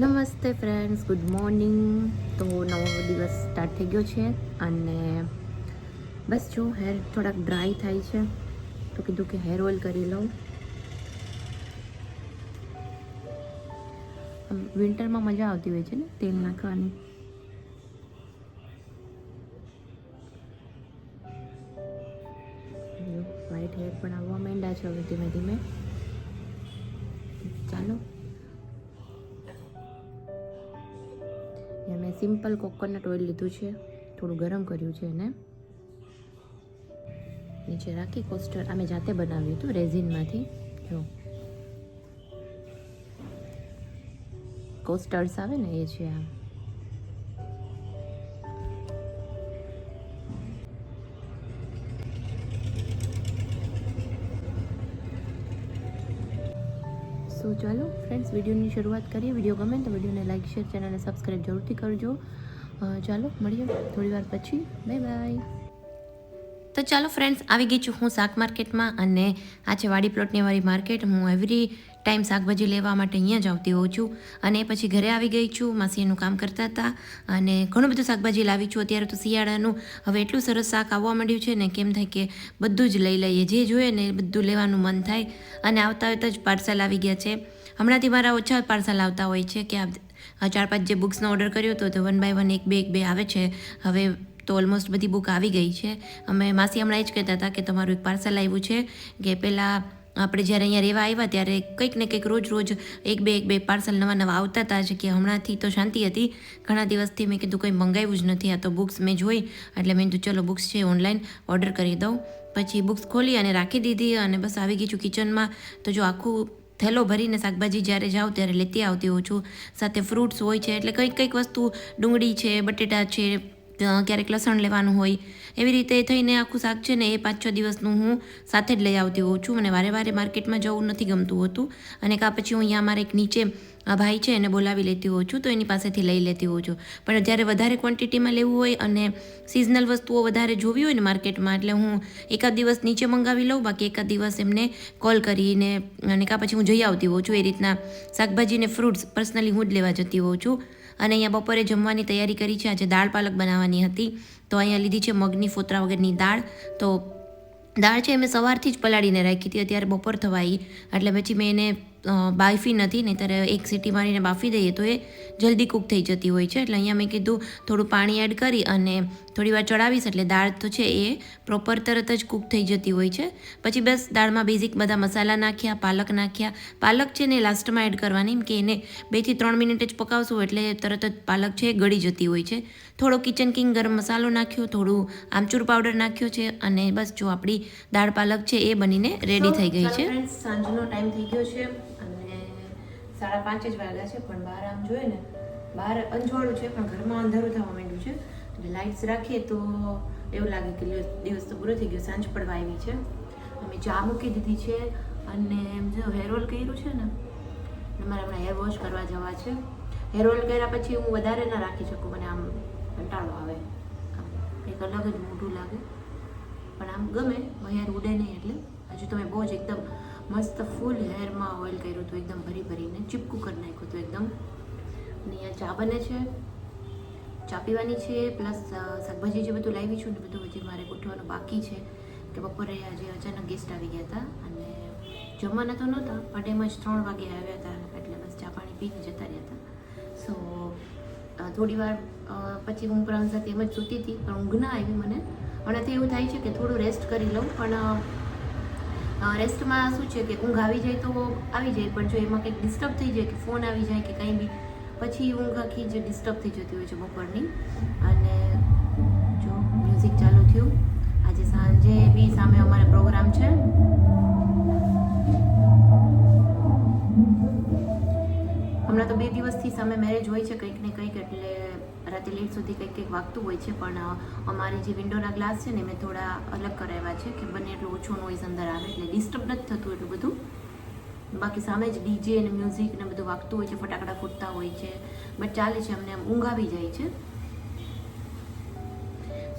નમસ્તે friends good morning તો નવો દિવસ સ્ટાર્ટ થઈ ગયો છે અને બસ જો હેર થોડાક ડ્રાય થાય છે, તો કીધું કે હેર ઓઇલ કરી લઉં. વિન્ટરમાં મજા આવતી હોય છે ને, તેલ નાખવાની? વ્હાઈટ હેર પણ આવવા માંડ્યા છે હવે ધીમે ધીમે. ચાલો. સિમ્પલ કોકોનટ ઓઇલ લીધું છે. થોડું ગરમ કર્યું છે એને. નીચે રાખી કોસ્ટર. અમે જાતે બનાવ્યું હતું, રેઝિનમાંથી. જો. કોસ્ટર્સ આવે ને, એ છે આ. ચાલો ફ્રેન્ડ્સ, વિડીયોની શરૂઆત કરીએ. વીડિયો ગમે તો વિડીયોને લાઇક શેર ચેનલને સબસ્ક્રાઈબ જરૂરથી કરજો. ચાલો મળીએ થોડી વાર પછી. Bye bye. તો ચાલો ફ્રેન્ડ્સ, આવી ગઈ છું હું શાક માર્કેટમાં અને આ છે વાડી પ્લોટની વાળી માર્કેટ. હું એવરી ટાઈમ શાકભાજી લેવા માટે અહીંયા જ આવતી હોઉં છું. અને પછી ઘરે આવી ગઈ છું માસીનું કામ કરતા હતા. અને ઘણું બધું શાકભાજી લાવી છું. અત્યારે તો શિયાળાનું હવે એટલું સરસ શાક આવવા માંડ્યું છે ને, કેમ થાય કે બધું જ લઈ લઈએ. જે જોઈએ ને એ બધું લેવાનું મન થાય. અને આવતા આવતા જ પાર્સલ આવી ગયા છે. હમણાંથી મારા ઓછા પાર્સલ આવતા હોય છે કે ચાર પાંચ જે બુક્સનો ઓર્ડર કર્યો હતો તો વન બાય વન એક બે એક બે આવે છે. હવે તો ઓલમોસ્ટ બધી બુક આવી ગઈ છે. અમે માસી હમણાં એ જ કહેતા હતા કે તમારું એક પાર્સલ આવ્યું છે. કે પહેલાં આપણે જ્યારે અહીંયા રહેવા આવ્યા ત્યારે કંઈક ને કંઈક રોજ રોજ એક બે એક બે પાર્સલ નવા નવા આવતા હતા, જ કે હમણાંથી તો શાંતિ હતી. ઘણા દિવસથી મેં કીધું કંઈ મંગાવ્યું જ નથી, આ તો બુક્સ મેં જોઈ, એટલે મેં કીધું ચલો બુક્સ છે ઓનલાઈન ઓર્ડર કરી દઉં. પછી બુક્સ ખોલી અને રાખી દીધી અને બસ આવી ગઈ છું કિચનમાં. તો જો આખું થેલો ભરીને શાકભાજી જ્યારે જાઉં ત્યારે લેતી આવતી હોઉં છું. સાથે ફ્રૂટ્સ હોય છે, એટલે કંઈક કંઈક વસ્તુ ડુંગળી છે, બટેટા છે ક્યારેક લસણ લેવાનું હોય, એવી રીતે થઈને આખું શાક છે ને એ પાંચ છ દિવસનું હું સાથે જ લઈ આવતી હોઉં છું અને વારે વારે માર્કેટમાં જવું નથી ગમતું હોતું. અને કાં પછી હું અહીંયા મારે એક નીચે ભાઈ છે એને બોલાવી લેતી હોઉં છું તો એની પાસેથી લઈ લેતી હોઉં છું. પણ જ્યારે વધારે ક્વોન્ટિટીમાં લેવું હોય અને સિઝનલ વસ્તુઓ વધારે જોવી હોય ને માર્કેટમાં, એટલે હું એકાદ દિવસ નીચે મંગાવી લઉં, બાકી એકાદ દિવસ એમને કોલ કરીને અને કાં પછી હું જઈ આવતી હોઉં છું. એ રીતના શાકભાજી ને ફ્રૂટ્સ પર્સનલી હું જ લેવા જતી હોઉં છું. અને અહીંયા બપોરે જમવાની તૈયારી કરી છે. આજે દાળ પાલક બનાવવાની હતી. તો અહીંયા લીધી છે મગની ફોતરા વગરની દાળ. તો દાળ છે મેં સવારથી જ પલાળીને રાખી હતી. અત્યારે બપોર થવાઈ એટલે પછી મેં એને બાફી નથી, નહીંતર એક સીટી મારીને બાફી દઈએ તો એ જલ્દી કૂક થઈ જતી હોય છે. એટલે અહીંયા મેં કીધું થોડું પાણી એડ કરી અને થોડી વાર ચડાવીશ એટલે દાળ તો છે એ પ્રોપર તરત જ કૂક થઈ જતી હોય છે. પછી બસ દાળમાં બેઝિક બધા મસાલા નાખ્યા, પાલક નાખ્યા. પાલક છે ને લાસ્ટમાં એડ કરવાની, એમ કે એને બેથી ત્રણ મિનિટ જ પકાવશું એટલે તરત જ પાલક છે એ ગળી જતી હોય છે. થોડો કિચન કિંગ ગરમ મસાલો નાખ્યો, થોડું આમચૂર પાવડર નાખ્યો છે અને બસ જો આપણી દાળ પાલક છે એ બનીને રેડી થઈ ગઈ છે. સાંજનો ટાઈમ થઈ ગયો છે અને સાડા પાંચ જ વાગ્યા છે, પણ બહાર આમ જોઈએ ને, બહાર અંજવાળું છે, પણ ઘરમાં અંધારું થવા માંડ્યું છે. એટલે લાઇટ્સ રાખીએ તો એવું લાગે કે દિવસ તો પૂરો થઈ ગયો, સાંજ પડવા આવી છે. અમે ચા મૂકી દીધી છે અને એમ જો હેર ઓઇલ કર્યું છે ને મારે હમણાં હેર વોશ કરવા જવા છે. હેર ઓઇલ કર્યા પછી હું વધારે ના રાખી શકું, મને આમ કંટાળો આવે. એક અલગ જ મોટું લાગે. પણ આમ ગમે હેર ઉડે નહીં એટલે. હજુ તમે બહુ જ એકદમ મસ્ત ફૂલ હેરમાં ઓઇલ કર્યું હતું, એકદમ ભરી ભરીને. ચીપકું કરી નાખ્યું હતું એકદમ. અને અહીંયા ચા બને છે. ચા પીવાની છે, પ્લસ શાકભાજી જે બધું લાવી છું ને બધું હજી મારે ગોઠવાનું બાકી છે, કે બપોરે આજે અચાનક ગેસ્ટ આવી ગયા હતા અને જમવાના તો નહોતા પણ એમ જ ત્રણ વાગે આવ્યા હતા એટલે બસ ચા પાણી પીને જતા રહ્યા હતા. સો થોડી વાર પછી હું પ્રાણ સાથે એમ જ સૂતી હતી, પણ ઊંઘ ના આવી મને. હમણાંથી એવું થાય છે કે થોડું રેસ્ટ કરી લઉં, પણ રેસ્ટમાં શું છે કે ઊંઘ આવી જાય તો આવી જાય, પણ જો એમાં કંઈક ડિસ્ટર્બ થઈ જાય, કે ફોન આવી જાય, કે કંઈ બી પછી ઊંઘ આખી જે ડિસ્ટર્બ થઈ જતી હોય છે બપોરની. અને જો મ્યુઝિક ચાલુ થયું, આજે સાંજે બી સામે અમારે પ્રોગ્રામ છે. હમણાં તો બે દિવસથી સામે મેરેજ હોય છે કંઈક ને કંઈક, એટલે રાતે લેટ સુધી કંઈક કંઈક વાગતું હોય છે, પણ અમારી જે વિન્ડોના ગ્લાસ છે ને, મેં થોડા અલગ કરાવ્યા છે કે બને એટલું ઓછો નોઈઝ અંદર આવે, એટલે ડિસ્ટર્બ નથી થતું એટલું બધું. બાકી સામે જ ડીજે અને મ્યુઝિક ને બધું વાગતું હોય છે, ફટાકડા ફૂટતા હોય છે, બટ ચાલે છે અમને આમ ઊંઘ આવી જાય છે.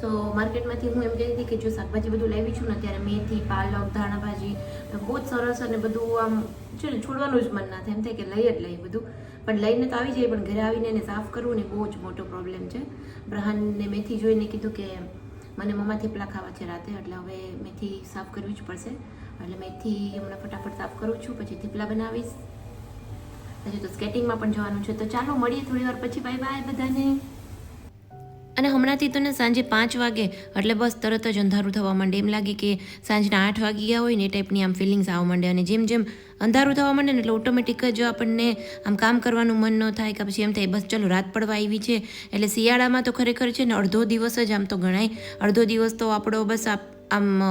સો માર્કેટમાંથી હું એમ કહેતી હતી કે જો શાકભાજી બધું લેવી છું ને ત્યારે મેથી, પાલક ધાણાભાજી બહુ જ સરસ અને બધું આમ, છે ને, છોડવાનું જ મન ના થાય. એમ થાય કે લઈ જ લઈએ બધું. પણ લઈને તો આવી જાય, પણ ઘરે આવીને એને સાફ કરવું ને બહુ જ મોટો પ્રોબ્લેમ છે. બ્રહાનને મેથી જોઈને કીધું કે, મને મમ્મા થેપલા ખાવા છે રાતે, એટલે હવે મેથી સાફ કરવી જ પડશે. એટલે મેથી હમણાં ફટાફટ સાફ કરું છું, પછી થેપલા બનાવીશ. હજુ તો સ્કેટિંગમાં પણ જવાનું છે. તો ચાલો, મળીએ થોડી વાર પછી. બાય બાય બધાને. અને હમણાંથી તો ને સાંજે પાંચ વાગે, એટલે બસ તરત જ અંધારું થવા માંડે. એમ લાગે કે સાંજના આઠ વાગી ગયા હોય ને એ ટાઈપની આમ ફિલિંગ્સ આવવા માંડે. અને જેમ જેમ અંધારું થવા માંડે ને એટલે ઓટોમેટિક જ આપણને આમ કામ કરવાનું મન ન થાય કે પછી એમ થાય, બસ ચલો, રાત પડવા આવી છે. એટલે શિયાળામાં તો ખરેખર છે ને અડધો દિવસ જ આમ તો ગણાય. અડધો દિવસ તો આપણો બસ આપ આમ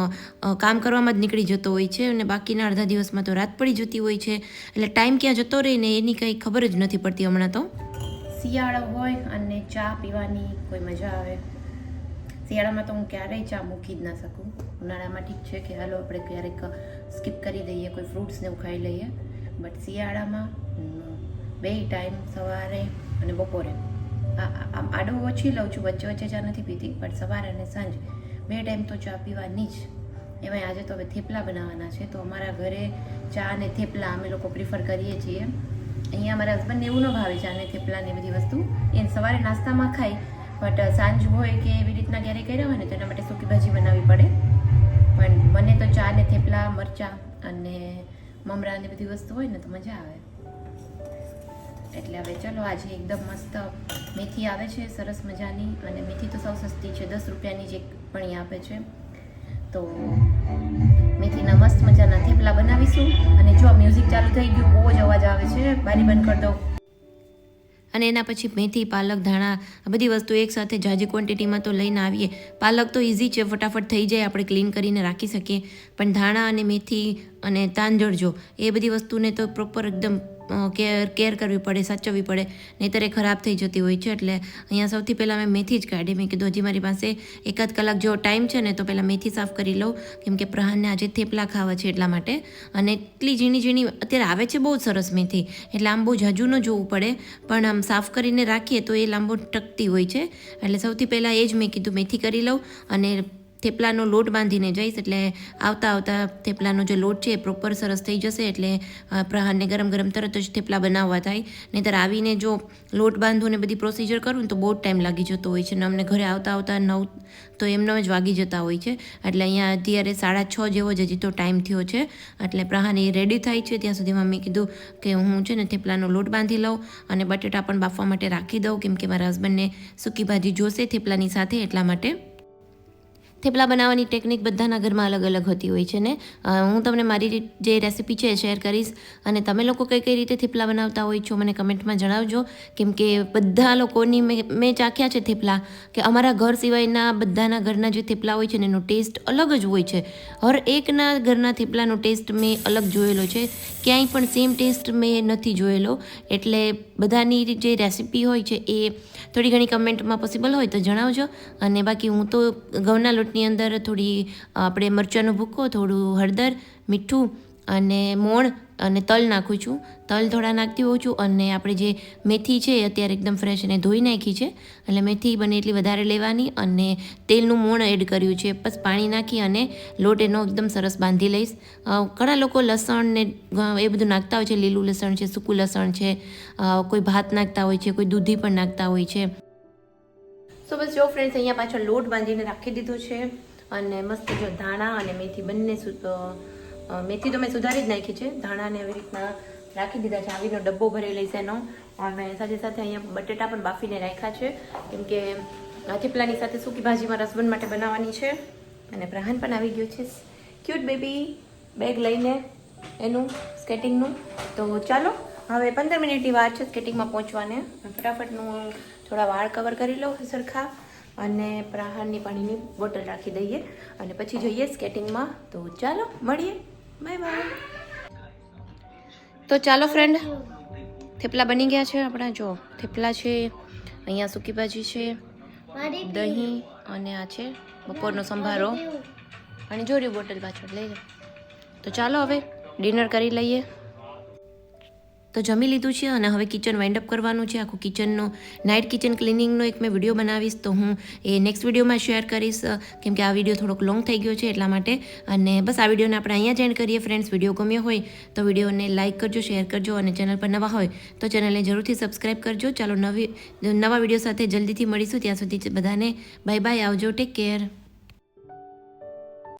કામ કરવામાં જ નીકળી જતો હોય છે અને બાકીના અડધા દિવસમાં તો રાત પડી જતી હોય છે. એટલે ટાઈમ ક્યાં જતો રહે ને એની કંઈ ખબર જ નથી પડતી હમણાં તો. શિયાળો હોય અને ચા પીવાની કોઈ મજા આવે. શિયાળામાં તો હું ક્યારેય ચા મૂકી જ ના શકું. ઉનાળામાં ઠીક છે કે હાલો, આપણે ક્યારેક સ્કીપ કરી દઈએ, કોઈ ફ્રૂટ્સને એવું ખાઈ લઈએ. બટ શિયાળામાં બે ટાઈમ સવારે અને બપોરે. આ- આડો ઓછી લઉં છું, વચ્ચે વચ્ચે ચા નથી પીતી, બટ સવારે અને સાંજે બે ટાઈમ તો ચા પીવાની જ. એમાંય આજે તો હવે થેપલા બનાવવાના છે, તો અમારા ઘરે ચા અને થેપલા અમે લોકો પ્રિફર કરીએ છીએ. અહીંયા મારા હસબન્ડને એવું ન ભાવે ચા અને થેપલા ને બધી વસ્તુ. એને સવારે નાસ્તામાં ખાય બટ સાંજ હોય કે એવી રીતના ક્યારેય કર્યા હોય ને, તો એના માટે સૂકી ભાજી બનાવવી પડે. પણ મને તો ચા ને થેપલા, મરચાં અને મમરા ને બધી વસ્તુ હોય ને, તો મજા આવે. એટલે હવે ચલો આજે એકદમ મસ્ત મેથી આવે છે, સરસ મજાની. અને મેથી તો સૌ સસ્તી છે, દસ રૂપિયાની જે પણ આપે છે. તો મેથીના મસ્ત મજાના થેપલા બનાવીશું. અને જો મ્યુઝિક ચાલુ થઈ ગયું, બહુ જ અવાજ આવે છે. બારી બંધ કરી દો. અને એના પછી મેથી, પાલક, ધાણા, આ બધી વસ્તુ એકસાથે જાજી ક્વોન્ટિટીમાં તો લઈને આવીએ. પાલક તો ઇઝી છે, ફટાફટ થઈ જાય, આપણે ક્લીન કરીને રાખી શકીએ. પણ ધાણા અને મેથી અને તાંજળ જો, એ બધી વસ્તુને તો પ્રોપર એકદમ કેર કેર કરવી પડે, સાચવવી પડે, નહીંતર એ ખરાબ થઈ જતી હોય છે. એટલે અહીંયા સૌથી પહેલાં મેં મેથી જ કાઢી. મેં કીધું, હજી મારી પાસે એકાદ કલાક જો ટાઈમ છે ને, તો પહેલાં મેથી સાફ કરી લઉં. કેમ કે આજે થેપલા ખાવા છે એટલા માટે. અને એટલી ઝીણી ઝીણી, અત્યારે આવે છે બહુ સરસ મેથી. એટલે આમ બહુ જાજુ ન જોવું પડે. પણ આમ સાફ કરીને રાખીએ તો એ લાંબો ટકતી હોય છે. એટલે સૌથી પહેલાં એ જ મેં કીધું, મેથી કરી લઉં. અને થેપલાનો લોટ બાંધીને જઈશ એટલે આવતા આવતા થેપલાનો જે લોટ છે એ પ્રોપર સરસ થઈ જશે એટલે પ્રહારને ગરમ ગરમ તરત જ થેપલા બનાવવા થાય. નહીંતર આવીને જો લોટ બાંધો ને બધી પ્રોસિજર કરું ને તો બહુ જ ટાઈમ લાગી જતો હોય છે ને અમને ઘરે આવતા આવતા નવ તો એમનો જ વાગી જતા હોય છે. એટલે અહીંયા અત્યારે સાડા છ જેવો જ હજી તો ટાઈમ થયો છે. એટલે પ્રહાન એ રેડી થાય છે. ત્યાં સુધીમાં મેં કીધું કે હું છે ને થેપલાનો લોટ બાંધી લઉં અને બટેટા પણ બાફવા માટે રાખી દઉં કેમ કે મારા હસબન્ડને સૂકી ભાજી જોશે થેપલાની સાથે એટલા માટે. થેપલા બનાવવાની ટેકનિક બધાના ઘરમાં અલગ અલગ હોતી હોય છે ને? હું તમને મારી જે રેસીપી છે એ શેર કરીશ. અને તમે લોકો કઈ કઈ રીતે થેપલા બનાવતા હોય છો મને કમેન્ટમાં જણાવજો. કેમ કે બધા લોકોની મેં ચાખ્યા છે થેપલા કે અમારા ઘર સિવાયના બધાના ઘરના જે થેપલા હોય છે ને, એનો ટેસ્ટ અલગ જ હોય છે. હર એકના ઘરના થેપલાનો ટેસ્ટ મેં અલગ જોયેલો છે. ક્યાંય પણ સેમ ટેસ્ટ મેં નથી જોયેલો. એટલે બધાની જે રેસીપી હોય છે એ થોડી ઘણી કમેન્ટમાં પોસિબલ હોય તો જણાવજો. અને બાકી હું તો ઘઉંના લોટની અંદર થોડી, આપણે મરચાંનો ભૂકો, થોડું હળદર, મીઠું અને મોણ અને તલ નાખું છું. તલ થોડા નાખતી હોઉં છું અને આપણે જે મેથી છે અત્યારે એકદમ ફ્રેશ અને ધોઈ નાખી છે. એટલે મેથી બને એટલી વધારે લેવાની અને તેલનું મોણ એડ કર્યું છે. બસ પાણી નાખી અને લોટ એનો એકદમ સરસ બાંધી લઈશ. ઘણા લોકો લસણ ને એ બધું નાખતા હોય છે. લીલું લસણ છે, સૂકું લસણ છે. કોઈ ભાત નાખતા હોય છે, કોઈ દૂધી પણ નાખતા હોય છે. સો બસ જો ફ્રેન્ડ્સ અહીંયા પાછળ લોટ બાંધીને રાખી દીધો છે અને મસ્ત જો ધાણા અને મેથી બંને મેથી તો મેં સુધારી જ નાખી છે. ધાણાને આવી રીતના રાખી દીધા છે. આવીનો ડબ્બો ભરેલી છે એનો. અને સાથે સાથે અહીંયા બટેટા પણ બાફીને રાખ્યા છે. કેમ કે થેપલાની સાથે સૂકી ભાજીમાં મારા માટે બનાવવાની છે. અને પ્રહાન પણ આવી ગયો છે. ક્યુટ બેબી બેગ લઈને એનું સ્કેટિંગનું તો ચાલો, હવે પંદર મિનિટની વાર છે સ્કેટિંગમાં પહોંચવાને. ફટાફટનું થોડા વાળ કવર કરી લઉં સરખા અને પ્રહારની પાણીની બોટલ રાખી દઈએ અને પછી જઈએ સ્કેટિંગમાં તો ચાલો મળીએ. બાય બાય તો ચાલો ફ્રેન્ડ થેપલા બની ગયા છે આપણા. જો થેપલા છે અહીંયા સૂકી ભાજી છે દહીં અને આ છે બપોરનો સંભારો. અને જોડ્યું બોટલ પાછળ લઈ લો. તો ચાલો હવે ડિનર કરી લઈએ. તો જમી લીધું છે અને હવે કિચન વાઇન્ડ અપ કરવાનું છે. આખું કિચનનો નાઇટ કિચન ક્લિનિંગનો એક મેં વીડિયો બનાવીશ. તો હું એ નેક્સ્ટ વિડીયોમાં શેર કરીશ. કેમકે આ વીડિયો થોડોક લોંગ થઈ ગયો છે એટલા માટે. અને બસ આ વિડીયોને આપણે અહીંયા જ એન્ડ કરીએ ફ્રેન્ડ્સ વીડિયો ગમ્યો હોય તો વિડીયોને લાઇક કરજો શેર કરજો અને ચેનલ પર નવા હોય તો ચેનલને જરૂરથી સબસ્ક્રાઈબ કરજો. ચાલો નવી, નવા વીડિયો સાથે જલ્દીથી મળીશું. ત્યાં સુધી બધાને બાય બાય આવજો. Take care